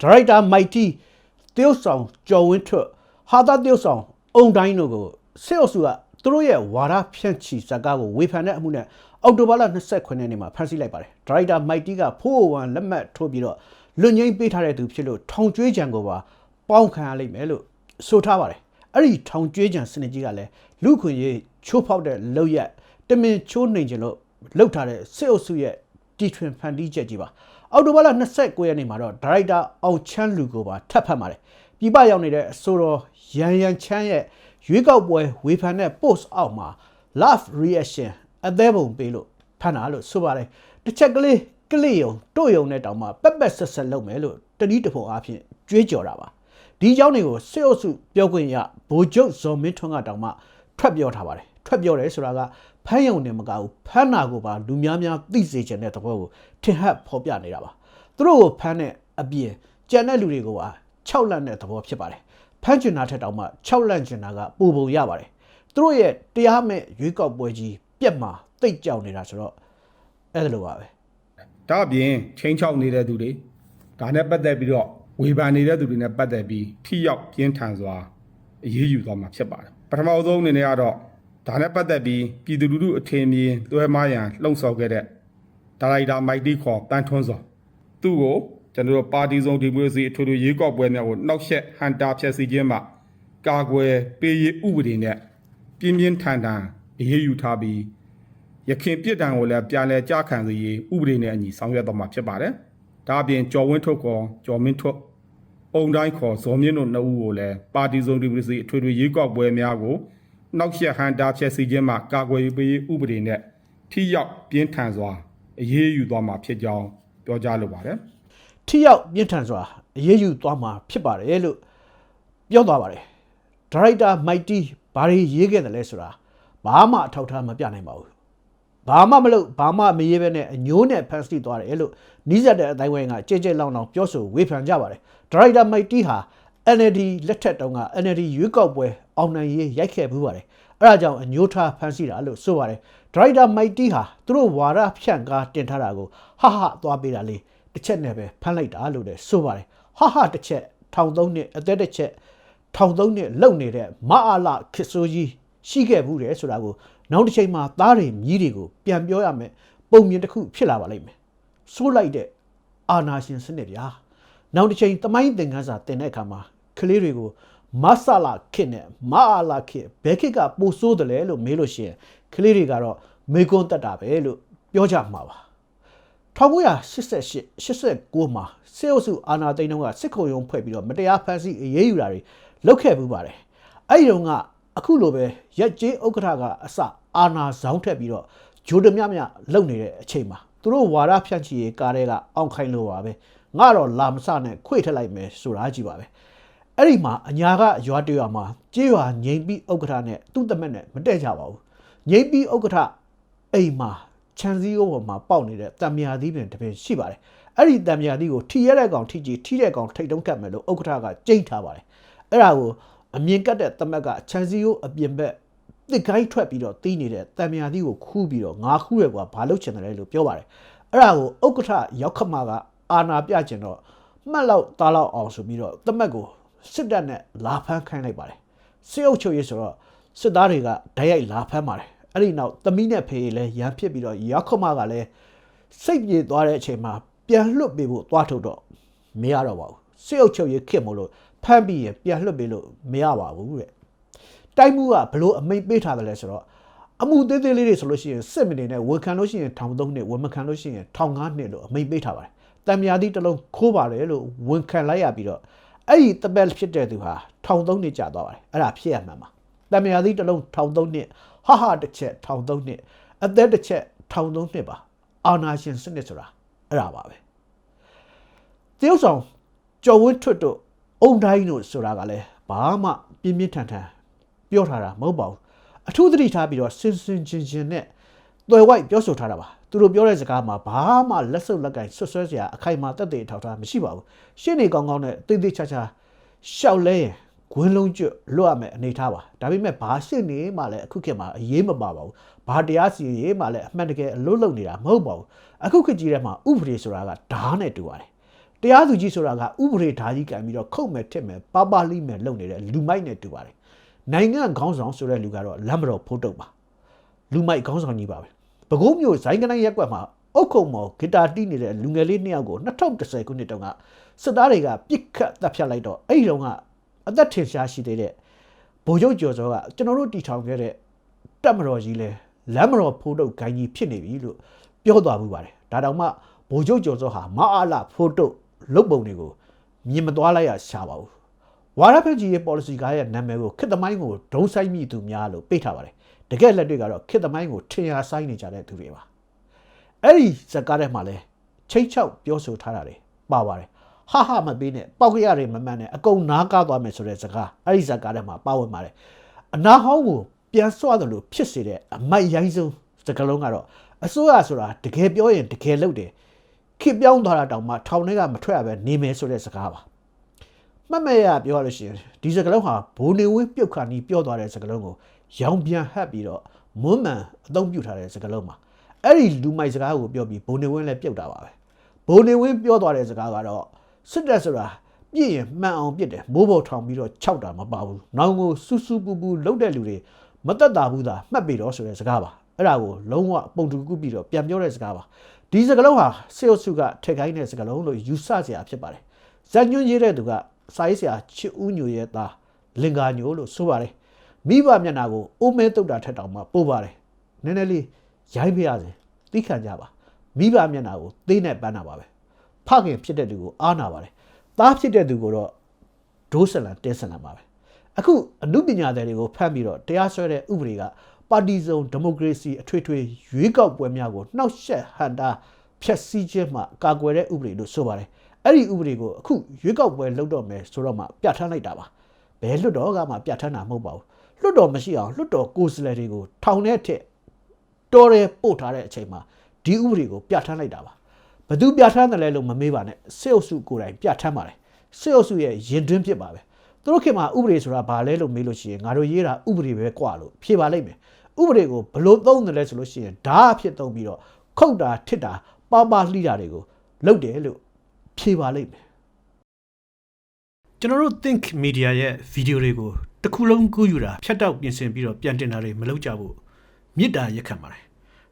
ဒါရိုက်တာမိုက်တီတရုတ်ဆောင်ကျော်ဝင်းထွတ်ဟာသာတရုတ်ဆောင်အုံတိုင်းတို့ကိုစစ်အုပ်စုကသူတို့ရဲ့ဝါဒဖြန့်ချီဇာတ်ကားကိုဝေဖန်တဲ့အမှုနဲ့အောက်တိုဘာလ29ရက်နေ့မှာဖမ်းဆီးလိုက်ပါတယ်ဒါရိုက်တာမိုက်တီကဖိုးဝမ်လက်မှတ်ထိုးပြီးတော့လွတ်ငင်းပေးထားတဲ့သူဖြစ်လို့ထောင်ကျွေးကြံကိုပါပေါင်းခံရလိမ့်မယ်လို့ဆိုထားပါတယ်အဲ့ဒီထောင်ကျွေးကြံစနစ်ကြီးကလည်းလူခွင့်ရေးချိုးဖောက်တဲ့လောက်ရက်တမင်ချိုးနှိမ်ကျင်လို့လောက်ထားတဲ့စစ်အုပ်စုရဲ့တီထွင်ဖန်တီးချက်ကြီးပါ အောက်တိုဘာလ29ရက်နေ့မှာတော့ဒါရိုက်တာအောင်ချမ်းလူကိုပါထပ်ဖတ်ပါတယ်ပြပရောက်နေတဲ့အဆိုတော်ရန်ရန်ချမ်းရဲ့ရွေးကောက်ပွဲဝေဖန်တဲ့ post အောက်မှာ love reaction အသေးပုံပေးလို့ဖန်တာလို့ဆိုပါတယ်တစ်ချက်ကလေးကလေးယုံတို့ယုံနဲ့တောင်မှပက်ပက်ဆက်ဆက်လုပ်မယ်လို့တတိတဖို့အားဖြင့်ကြွေးကြော်တာပါဒီအကြောင်းတွေကိုစစ်အုပ်စုပြောခွင့်ရဗိုလ်ချုပ်ဇော်မင်းထွန်းကတောင်မှထွက်ပြောထားပါတယ်ထွက်ပြောတယ်ဆိုတာက ဖမ်းယုံနဲ့မကဘူးဖမ်းနာကိုပါလူများများသိစေချင်တဲ့သဘောကိုထင်ဟပ်ဖော်ပြနေတာပါသူတို့ကိုဖမ်းတဲ့အပြင်ကြံတဲ့လူတွေကိုပါ6လန့်တဲ့သဘောဖြစ်ပါတယ်ဖမ်းကျင်တာထက်တောင်မှ6လန့်ကျင်တာကပူပုံရပါတယ်သူတို့ရဲ့တရားမဲ့ရွေးကောက်ပွဲကြီးပြက်မှာတိတ်ကြောင်နေတာဆိုတော့အဲ့ဒါလိုပါပဲဒါအပြင်ချင်းချောက်နေတဲ့သူတွေဒါနဲ့ပတ်သက်ပြီးတော့ဝေဖန်နေတဲ့သူတွေနဲ့ပတ်သက်ပြီးထိရောက်ပြင်းထန်စွာအရေးယူသွားမှာဖြစ်ပါတယ်ပထမအဆုံးအနေနဲ့ကတော့ ဒါနဲ့ပတ်သက်ပြီးပြည်သူလူထုအထင်မြင်လွှဲမရန်လှုံ့ဆော်ခဲ့တဲ့ဒါရိုက်တာမိုက်တီခေါ်တန်ထွန်းစောသူ့ကိုကျွန်တော်တို့ပါတီစုံဒီမိုကရေစီအထွေထွေရွေးကောက်ပွဲများကိုနှောက်ယှက်ဟန်တာဖျက်ဆီးခြင်းမှာကာကွယ်ပေးရေးဥပဒေနဲ့ပြင်းပြင်းထန်ထန်အရေးယူထားပြီးရခင်ပြစ်ဒဏ်ကိုလည်းပြန်လည်ကြားခံစေရေးဥပဒေနဲ့အညီဆောင်ရွက်သွားမှာဖြစ်ပါတယ်။ဒါအပြင်ကျော်ဝင်းထုတ်ခေါ်ကျော်မင်းထုတ်အုံတိုင်းခေါ်ဇော်မြင့်တို့နှစ်ဦးကိုလည်းပါတီစုံဒီမိုကရေစီအထွေထွေရွေးကောက်ပွဲများကို နှောက်ယှက်ဟန်တာဖျက်ဆီးခြင်းမှကာကွယ်ရေးပေးရေးဥပဒေနဲ့ထိရောက်ပြင်းထန်စွာအရေးယူသွားမှာဖြစ်ကြောင်းပြောကြားလိုပါတယ်။ထိရောက်ပြင်းထန်စွာအရေးယူသွားမှာဖြစ်ပါတယ်လို့ပြောသွားပါတယ်ဒါရိုက်တာမိုက်တီဘာတွေရေးခဲ့တယ်လဲဆိုတာဘာမှအထောက်အထားမပြနိုင်ပါဘူးဘာမှမလုပ်ဘာမှမရေးဘဲနဲ့အညိုးနဲ့ဖန်ဆီးသွားတယ်လို့နီးစပ်တဲ့အတိုင်းဝိုင်းကကြဲကြဲလောင်လောင်ပြောဆိုဝေဖန်ကြပါတယ်ဒါရိုက်တာမိုက်တီဟာ NLD လက်ထက်တုန်းက NLD ရွေးကောက်ပွဲအောင်နိုင်ရေးရိုက်ခဲ့မှုပါတယ်အဲဒါကြောင့်အညိုးထားဖန်ဆီးတာလို့ဆိုပါတယ်ဒါရိုက်တာမိုက်တီဟာသူတို့ဝါရဖြန့်ကားတင်ထားတာကိုဟာဟာသွားပေးတာလေးတစ်ချက်နဲ့ပဲဖမ်းလိုက်တာလို့လည်းဆိုပါတယ်ဟာဟာတစ်ချက်ထောင်သုံးနှစ်အသက်တစ်ချက်ထောင်သုံးနှစ်လုံနေတဲ့မအားလခစ်ဆိုးကြီးရှိခဲ့ဘူးတယ်ဆိုတာကိုနောက်တစ်ချိန်မှာသားတွေမြည်တွေကိုပြန်ပြောရမယ်ပုံမြင်တစ်ခုဖြစ်လာပါလိမ့်မယ်ဆိုးလိုက်တဲ့အာနာရှင်စနစ်ဗျာနောက်တစ်ချိန်တမိုင်းသင်ခန်းစာတင်တဲ့အခါမှာ ကလေးတွေကိုမဆလာခစ်နဲ့မအားလာခစ်ဘယ်ခစ်ကပိုဆိုးတယ်လဲလို့မေးလို့ရှိရင်ကလေးတွေကတော့မေကွန်းတက်တာပဲလို့ပြောကြမှာပါ1988 89မှာစစ်အုပ်စုအာဏာသိမ်းတုန်းကစစ်ခုံရုံးဖွဲ့ပြီးတော့မတရားဖမ်းဆီးအရေးယူတာတွေလုပ်ခဲ့မှုပါတယ်အဲ့ဒီတုန်းကအခုလိုပဲရက်ကျေးဥက္ကဋ္ဌကအစအာဏာဇောင်းထက်ပြီးတော့ဂျိုးဒမြမြလုပ်နေတဲ့အချိန်မှာသူတို့ဝါရဖြန့်ချီရေးကားတွေကအောင့်ခိုင်းလို့ပါပဲငါတော့လာမစနဲ့ခွေထက်လိုက်မယ်ဆိုတာကြီးပါပဲ အဲ့ဒီမှာအညာကရွာတရွာမှာကြေးရွာငိမ့်ပြီးဥက္ကဋ္ဌနဲ့သူ့တမက်နဲ့မတည့်ကြပါဘူးငိမ့်ပြီးဥက္ကဋ္ဌအိမ်မှာခြံစည်းရိုးပေါ်မှာပေါက်နေတဲ့တံမြာသီးပင်တစ်ပင်ရှိပါတယ်။အဲ့ဒီတံမြာသီးကိုထီရတဲ့ကောင်ထိကြည့်ထိတဲ့ကောင်ထိတ်တုံးကတ်မယ်လို့ဥက္ကဋ္ဌကကြိတ်ထားပါတယ်။အဲ့ဒါကိုအမြင်ကတ်တဲ့တမက်ကခြံစည်းရိုးအပြင်ဘက်တစ်ကိုင်းထွက်ပြီးတော့တီးနေတဲ့တံမြာသီးကိုခူးပြီးတော့ငါခူးရဲကွာဘာလို့ချင်တယ်လို့ပြောပါတယ်။အဲ့ဒါကိုဥက္ကဋ္ဌရောက်ခမကအာနာပြကျင်တော့မှတ်လောက်သားလောက်အောင်ဆိုပြီးတော့တမက်ကို စစ်တပ်နဲ့လာဖမ်းခိုင်းလိုက်ပါတယ်။စစ်အုပ်ချုပ်ရေးဆိုတော့စစ်သားတွေကဓာတ်ရိုက်လာဖမ်းပါတယ်။အဲ့ဒီနောက်သမီးနဲ့ဖေးလည်းရန်ဖြစ်ပြီးတော့ရောက်ခမကလည်းစိတ်ပြေသွားတဲ့အချိန်မှာပြန်လွတ်ပေးဖို့သွားထုတ်တော့မရတော့ပါဘူး။စစ်အုပ်ချုပ်ရေးခစ်မလို့ဖမ်းပြီးရင်ပြန်လွတ်ပေးလို့မရပါဘူးတဲ့။တိုက်မှုကဘလို့အမိန်ပေးထားတယ်လဲဆိုတော့အမှုသေးသေးလေးတွေဆိုလို့ရှိရင်စစ်မနေနဲ့ဝန်ခံလို့ရှိရင်ထောင်3နှစ်ဝန်မခံလို့ရှိရင်ထောင်5နှစ်လို့အမိန်ပေးထားပါတယ်။တံမြာသီးတစ်လုံးခိုးပါတယ်လို့ဝန်ခံလိုက်ရပြီးတော့ အဲ့ဒီတပက်ဖြစ်တဲ့သူဟာထောင်3နှစ်ကြာသွားပါတယ်။အဲ့ဒါဖြစ်ရမှန်ပါ။တံမြာသီးတစ်လုံးထောင်3နှစ်ဟာဟာတစ်ချက်ထောင်3နှစ်အသက်တစ်ချက်ထောင်3နှစ်ပါ။အာနာရှင်စနစ်ဆိုတာအဲ့ဒါပါပဲ။တရုတ်ဆောင်ကျော်ဝင်းထွတ်တို့အုံတိုင်းတို့ဆိုတာကလည်းဘာမှပြင်းပြင်းထန်ထန်ပြောထားတာမဟုတ်ပါဘူးအထူးသတိထားပြီးတော့စင်စင်ချင်းချင်းနဲ့တွယ်ဝိုက်ပြောဆိုထားတာပါ သူတို့ပြောတဲ့စကားမှာဘာမှလက်စုပ်လက်ကင်ဆွဆွဲစရာအခိုင်အမာတက်တဲ့အထောက်ထားမရှိပါဘူးရှင်းနေကောင်းကောင်းနဲ့တိတ်တိတ်ချာချာရှောက်လဲရင်ဂွင်းလုံးကျွတ်လွတ်ရမယ်အနေထားပါဒါပေမဲ့ဘာရှင်းနေမှလည်းအခုခေတ်မှာအရေးမပါပါဘူးဘာတရားစီရင်ရေးမှလည်းအမှန်တကယ်အလွတ်လုံနေတာမဟုတ်ပါဘူးအခုခေတ်ကြီးထဲမှာဥပဒေဆိုတာကဓာတ်နဲ့တူပါတယ်တရားသူကြီးဆိုတာကဥပဒေဓာကြီးကံပြီးတော့ခုတ်မဲ့ထစ်မဲ့ပါပါလိမဲ့လုပ်နေတဲ့လူမိုက်နဲ့တူပါတယ်နိုင်ငံခေါင်းဆောင်ဆိုတဲ့လူကတော့လမ်းမတော်ဖိုးတုတ်ပါလူမိုက်ခေါင်းဆောင်ကြီးပါပဲ ပဲခူးမျိုးဇိုင်းကနိုင်ရက်ကွက်မှာအုတ်ခုံမော်ဂီတာတီးနေတဲ့လူငယ်လေးနှစ်ယောက်ကို2010ခုနှစ်တုန်းကစစ်သားတွေကပြစ်ခတ်တပ်ဖြတ်လိုက်တော့အဲ့ဒီတုန်းကအသက်ထင်ရှားရှိသေးတဲ့ဗိုလ်ချုပ်ကျော်စောကကျွန်တော်တို့တီထောင်ခဲ့တဲ့တပ်မတော်ကြီးလဲလမ်းမတော်ဖိုးတုတ်ဂိုင်းကြီးဖြစ်နေပြီလို့ပြောသွားမှုပါတယ်ဒါတောင်မှဗိုလ်ချုပ်ကျော်စောဟာမအားလာဖိုးတုတ်လုတ်ပုံတွေကိုမြင်မသွားလိုက်ရရှာပါဘူးဝါရဖက်ကြီးရဲ့ policy ကားရဲ့နာမည်ကိုခစ်သမိုင်းကိုဒုံဆိုင်မိသူများလို့ပေးထားပါတယ် တကယ်လက်တွေကတော့ခစ်သမိုင်းကိုထင်ရှားဆိုင်နေကြတဲ့သူတွေပါအဲ့ဒီဇက်ကားထဲမှာလဲချိတ်ချောက်ပြောဆိုထားတာတွေပါပါတယ်ဟာဟာမပေးနဲ့ပောက်ကြရတယ်မမှန်နဲ့အကုန်နားကားသွားမယ်ဆိုတဲ့ဇက်ကားအဲ့ဒီဇက်ကားထဲမှာပါဝင်ပါတယ်အနာဟောင်းကိုပြန်စွတယ်လို့ဖြစ်စေတဲ့အမိုက်ရိုင်းဆုံးစကလုံးကတော့အစိုးရဆိုတာတကယ်ပြောရင်တကယ်လုပ်တယ်ခေတ်ပြောင်းသွားတာတောင်မှထောင်ထဲကမထွက်ရပဲနေမယ်ဆိုတဲ့စကားပါမှတ်မဲ့ရပြောရလို့ရှိရင်ဒီစကလုံးဟာဘိုးနေဝင်းပြုတ်ခါနီးပြောသွားတဲ့စကလုံးကို ရောင်ပြန်ဟပ်ပြီးတော့မွန်းမှန်အသုံးပြုထားတဲ့စကလုံးပါအဲ့ဒီလူမိုက်စကားကိုပြောပြီးဘုံနေဝင်းလည်းပြုတ်တာပါပဲဘုံနေဝင်းပြောသွားတဲ့စကားကတော့စစ်တပ်ဆိုတာပြည့်ရင်မှန်အောင်ပြစ်တယ်မိုးပေါ်ထောင်ပြီးတော့ခြောက်တာမပါဘူးနောင်ကိုစူးစူးပူပူလှုပ်တဲ့လူတွေမတက်တာဘူးသာမှတ်ပြီးတော့ဆိုတဲ့စကားပါအဲ့ဒါကိုလုံးဝပုံတူကူးပြီးတော့ပြန်ပြောတဲ့စကားပါဒီစကားလုံးဟာစေအုပ်စုကထက်ခိုင်းတဲ့စကားလုံးလို့ယူဆစရာဖြစ်ပါတယ်ဇန်ညွန့်ရေးတဲ့သူကစာရေးဆရာချစ်ဦးညိုရဲ့သားလင်္ကာညိုလို့ဆိုပါတယ် မိဘမျက်နှာကိုအိုးမဲတုတ်တာထက်တောင်မှပို့ပါတယ်နည်းနည်းလေးရိုင်းပြရစေသိခံကြပါမိဘမျက်နှာကိုသေးနဲ့ပန်းတာပါပဲဖခင်ဖြစ်တဲ့သူကိုအားနာပါတယ်သားဖြစ်တဲ့သူကိုတော့ဒိုးဆလန်တဲဆလန်ပါပဲအခုအမှုပညာသည်တွေကိုဖမ်းပြီးတော့တရားစွဲတဲ့ဥပဒေကပါတီစုံဒီမိုကရေစီအထွေထွေရွေးကောက်ပွဲများကိုနှောက်ယှက်ဟန်တာဖျက်ဆီးခြင်းမှကာကွယ်တဲ့ဥပဒေလို့ဆိုပါတယ်အဲ့ဒီဥပဒေကိုအခုရွေးကောက်ပွဲလုပ်တော့မယ်ဆိုတော့မှပြဋ္ဌာန်းလိုက်တာပါဘယ်လွတ်တော်ကမှပြဋ္ဌာန်းတာမဟုတ်ပါဘူး လွတ်တော်မရှိအောင်လွတ်တော်ကိုယ်စားလှယ်တွေကိုထောင်ထဲထက် တော်တယ်ပို့ထားတဲ့အချိန်မှာဒီဥပဒေကိုပြဋ္ဌာန်းလိုက်တာပါဘယ်သူပြဋ္ဌာန်းတယ်လဲလို့မမေးပါနဲ့စစ်အုပ်စုကိုယ်တိုင်ပြဋ္ဌာန်းပါတယ်စစ်အုပ်စုရဲ့ရင်တွင်းဖြစ်ပါပဲသူတို့ခင်မှာဥပဒေဆိုတာဘာလဲလို့မေးလို့ရှိရင်ငါတို့ရေးတာဥပဒေပဲกว่าလို့ဖြေပါလိမ့်မယ်ဥပဒေကိုဘလို့သုံးတယ်လဲဆိုလို့ရှိရင်ဓာအဖြစ်သုံးပြီးတော့ခုတ်တာထစ်တာပါပါလှိတာတွေကိုလုပ်တယ်လို့ဖြေပါလိမ့်မယ်ကျွန်တော်တို့ think media ရဲ့ဗီဒီယိုတွေကို တစ်ခုလုံးကူးယူတာဖြတ်တောက်ပြင်ဆင်ပြီးတော့ပြန်တင်တာတွေမလုပ်ကြဘူးမေတ္တာရက်ခံပါတယ်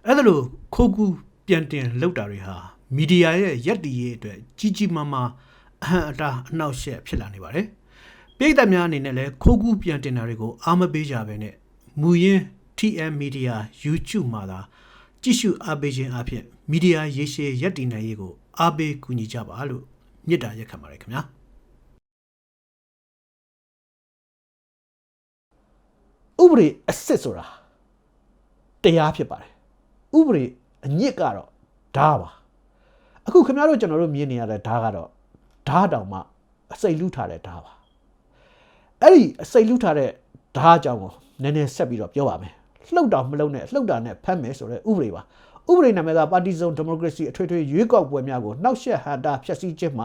အဲ့ဒါလို့ခိုးကူးပြန်တင်လောက်တာတွေဟာမီဒီယာရဲ့ရက်တီရဲ့အတွက်ကြီးကြီးမားမားအဟံအတားအနှောက်အယှက်ဖြစ်လာနေပါတယ်ပြည်သက်များအနေနဲ့လည်းခိုးကူးပြန်တင်တာတွေကိုအားမပေးကြဘဲနဲ့မူရင်း TM Media YouTube မှာသာကြည့်ရှုအားပေးခြင်းအပြင်မီဒီယာရေးရှည်ရက်တည်နိုင်ရေးကိုအားပေးကူညီကြပါလို့မြစ်တာရက်ခံပါတယ်ခင်ဗျာ ဥပဒေအစ်စ်ဆိုတာတရားဖြစ်ပါတယ်ဥပဒေအညစ်ကတော့ဓာပါအခုခင်ဗျားတို့ကျွန်တော်တို့မြင်နေရတဲ့ဓာကတော့ဓာတောင်မှအစိတ်လူးထားတဲ့ဓာပါအဲ့ဒီအစိတ်လူးထားတဲ့ဓာအကြောင်းကိုနည်းနည်းဆက်ပြီးတော့ပြောပါမယ်လှုပ်တောင်မလှုပ်နဲ့လှုပ်တာနဲ့ဖမ်းမယ်ဆိုတဲ့ဥပဒေပါဥပဒေနာမည်ကပါတီစုံဒီမိုကရေစီအထွေထွေရွေးကောက်ပွဲများကိုနှောက်ယှက်ဟန်တာဖျက်ဆီးခြင်းမှ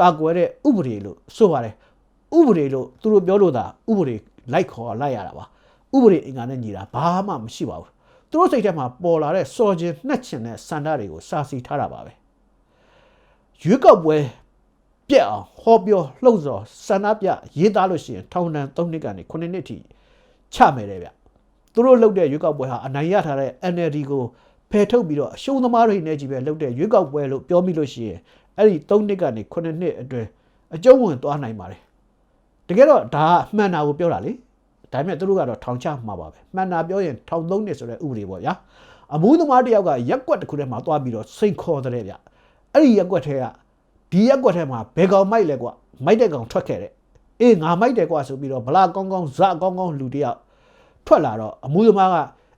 ကာကွယ်တဲ့ဥပဒေလို့ဆိုပါတယ်ဥပဒေလို့သူတို့ပြောလို့သာဥပဒေလိုက်ခေါ်လိုက်ရတာပါ ဥပဒေအင်္ဂါနဲ့ညီတာဘာမှမရှိပါဘူးသူတို့စိတ်ထဲမှာပေါ်လာတဲ့စော်ခြင်းနှက်ချင်တဲ့စန္ဒတွေကိုစာစီထားတာပါပဲရွေးကောက်ပွဲပြက်အောင်ဟောပြောလှုပ်ဆော်စန္ဒပြရေးသားလို့ရှိရင်ထောင်ဒဏ်3နှစ်ကနေ9နှစ်ထိချမယ်တဲ့ဗျသူတို့လှုပ်တဲ့ရွေးကောက်ပွဲဟာအနိုင်ရထားတဲ့ NLD ကိုဖယ်ထုတ်ပြီးတော့အရှုံးသမားတွေနဲ့ကြီးပဲလှုပ်တဲ့ရွေးကောက်ပွဲလို့ပြောမိလို့ရှိရင်အဲ့ဒီ3နှစ်ကနေ9နှစ်အတွင်းအကျုံးဝင်သွားနိုင်ပါတယ်တကယ်တော့ဒါကမှန်တာကိုပြောတာလေ ဒါပေမဲ့သူတို့ကတော့ထောင်ချမှာပါပဲမှန်တာပြောရင်ထောင်သုံးနှစ်ဆိုတဲ့ဥပဒေပေါ့ဗျာအမှုသမားတစ်ယောက်ကရက်ကွက်တစ်ခုထဲမှာသွားပြီးတော့စိန်ခေါ်တဲ့ဗျအဲ့ဒီရက်ကွက်ထဲကဒီရက်ကွက်ထဲမှာဘယ်ကောင်မိုက်လဲကွမိုက်တဲ့ကောင်ထွက်ခဲ့တဲ့အေးငါမိုက်တယ်ကွဆိုပြီးတော့ဗလာကောင်းကောင်းဇကောင်းကောင်းလူတစ်ယောက်ထွက်လာတော့အမှုသမားက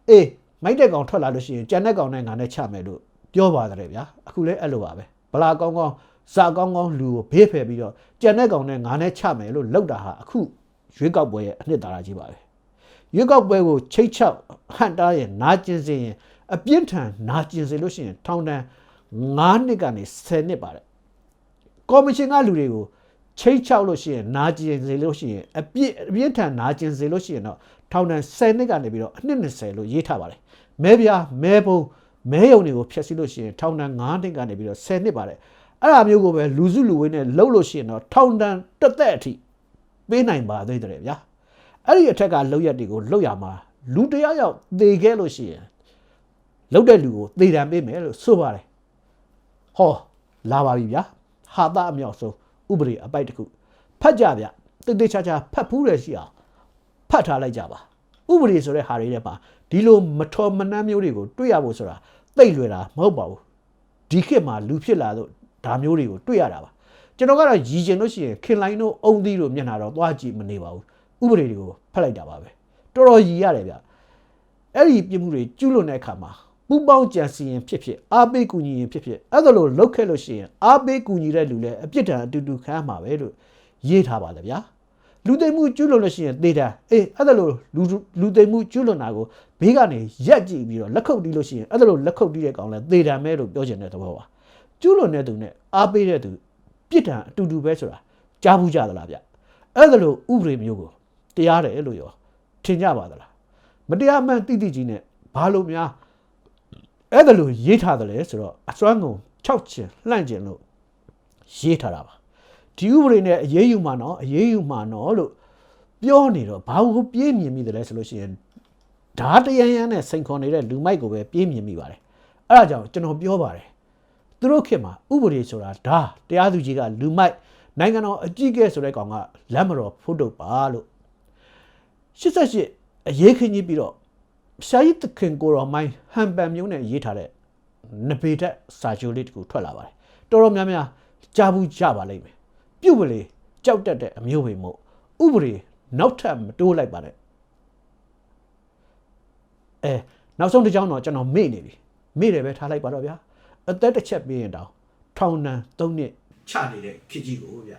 အေးမိုက်တဲ့ကောင်ထွက်လာလို့ရှိရင်ကြံတဲ့ကောင်နဲ့ငါနဲ့ချမယ်လို့ပြောပါတယ်ဗျာအခုလည်းအဲ့လိုပါပဲဗလာကောင်းကောင်းဇကောင်းကောင်းလူကိုဘေးဖယ်ပြီးတော့ကြံတဲ့ကောင်နဲ့ငါနဲ့ချမယ်လို့လောက်တာဟာအခု ရွေးကောက်ပွဲရဲ့အနှစ်သာရကြီးပါပဲရွေးကောက်ပွဲကိုချိတ်ချောက်ဟန်တားရဲ့နာကျင်စေရင်အပြင်းထန်နာကျင်စေလို့ရှိရင်ထောင်ဒဏ်9နှစ်ကနေ10နှစ်ပါတယ်ကော်မရှင်ကလူတွေကိုချိတ်ချောက်လို့ရှိရင်နာကျင်စေလို့ရှိရင်အပြစ်အပြင်းထန်နာကျင်စေလို့ရှိရင်တော့ထောင်ဒဏ်10နှစ်ကနေပြီးတော့အနှစ်20လို့ရေးထားပါတယ်မဲပြားမဲပုံမဲယုံတွေကိုဖျက်ဆီးလို့ရှိရင်ထောင်ဒဏ်9နှစ်ကနေပြီးတော့10နှစ်ပါတယ်အဲ့ဒါမျိုးကိုပဲလူစုလူဝေးနဲ့လှုပ်လို့ရှိရင်တော့ထောင်တန်းတစ်သက်အထိ ပေးနိုင်ပါသေးတယ်ဗျာအဲ့ဒီအထက်ကလှုပ်ရက်တွေကိုလှုပ်ရမှာလူတစ်ယောက်ယောက်သေခဲ့လို့ရှိရင်လှုပ်တဲ့လူကိုသေတံပေးမယ်လို့ဆိုပါတယ်ဟောလာပါပြီဗျာဟာသအမြောက်ဆုံးဥပဒေအပိုက်တစ်ခုဖတ်ကြဗျတိတ်တိတ်ချာချာဖတ်ဖူးတယ်ရှိအောင်ဖတ်ထားလိုက်ကြပါဥပဒေဆိုတဲ့ဟာတွေထဲမှာဒီလိုမထော်မနှမ်းမျိုးတွေကိုတွေ့ရဖို့ဆိုတာသိပ်လွယ်တာမဟုတ်ပါဘူးဒီခေတ်မှာလူဖြစ်လာတော့ဒါမျိုးတွေကိုတွေ့ရတာပါ ကျွန်တော်ကတော့ရည်ကျင်လို့ရှိရင်ခင်လိုင်းတို့အုံသီးတို့မျက်နှာတော့သွားကြည့်မနေပါဘူးဥပဒေတွေကိုဖတ်လိုက်တာပါပဲတော်တော်ရည်ရတယ်ဗျအဲ့ဒီပြစ်မှုတွေကျူးလွန်တဲ့အခါမှာပူပေါင်းကြံစီရင်ဖြစ်ဖြစ်အားပေးကူညီရင်ဖြစ်ဖြစ်အဲ့ဒါလိုလုပ်ခဲ့လို့ရှိရင်အားပေးကူညီတဲ့လူလည်းအပြစ်ဒဏ်အတူတူခံရမှာပဲလို့ရေးထားပါလေဗျာလူသိမ်မှုကျူးလွန်လို့ရှိရင်သေတာအေးအဲ့ဒါလိုလူလူသိမ်မှုကျူးလွန်တာကိုဘေးကနေရက်ကြည့်ပြီးတော့လက်ခုပ်တီးလို့ရှိရင်အဲ့ဒါလိုလက်ခုပ်တီးတဲ့ကောင်လည်းသေတာမဲလို့ပြောချင်တဲ့သဘောပါကျူးလွန်တဲ့သူနဲ့အားပေးတဲ့သူ ပြစ်ဒဏ်အတူတူပဲဆိုတာကြားဘူးကြသလားဗျအဲ့ဒါလို့ဥပဒေမျိုးကိုတရားတယ်လို့ရောထင်ကြပါသလားမတရားမှန်တိတိကြီးနဲ့ဘာလို့များအဲ့ဒါလို့ရေးထားတယ်လဲဆိုတော့အစွမ်းကုန်6ချင်လှန့်ချင်လို့ရေးထားတာပါဒီဥပဒေနဲ့အရေးယူမှာနော်အရေးယူမှာနော်လို့ပြောနေတော့ဘာလို့ပြေးမြင်မိတယ်လဲဆိုလို့ရှိရင်ဓာတရန်ရန်နဲ့စိန်ခေါ်နေတဲ့လူမိုက်ကိုပဲပြေးမြင်မိပါတယ်အဲ့ဒါကြောင့်ကျွန်တော်ပြောပါတယ် သူတို့ခေတ်မှာဥပဒေဆိုတာဒါတရားသူကြီးကလူမိုက်နိုင်ငံတော်အကြီးအကဲဆိုတဲ့ကောင်ကလက်မတော်ဖို့တော့ပါလို့88အရေးခင်းကြီးပြီးတော့ရှာယီတခင်ကိုတော်မိုင်းဟန်ပန်မျိုးနဲ့ရေးထားတဲ့နပေတက်စာချုပ်လေးတခုထွက်လာပါတယ်တော်တော်များများကြားဘူးကြပါလိမ့်မယ်ပြုတ်ပလေကြောက်တက်တဲ့အမျိုးပဲမို့ဥပဒေနောက်ထပ်မတိုးလိုက်ပါနဲ့အဲနောက်ဆုံးတစ်ကြောင်းတော့ကျွန်တော်မေ့နေပြီမေ့တယ်ပဲထားလိုက်ပါတော့ဗျာ အသက်တစ်ချက်ပြီးရင်တောင်ထောင်ဒဏ်၃နှစ်ချနေတဲ့ခေတ်ကြီးကိုဗျ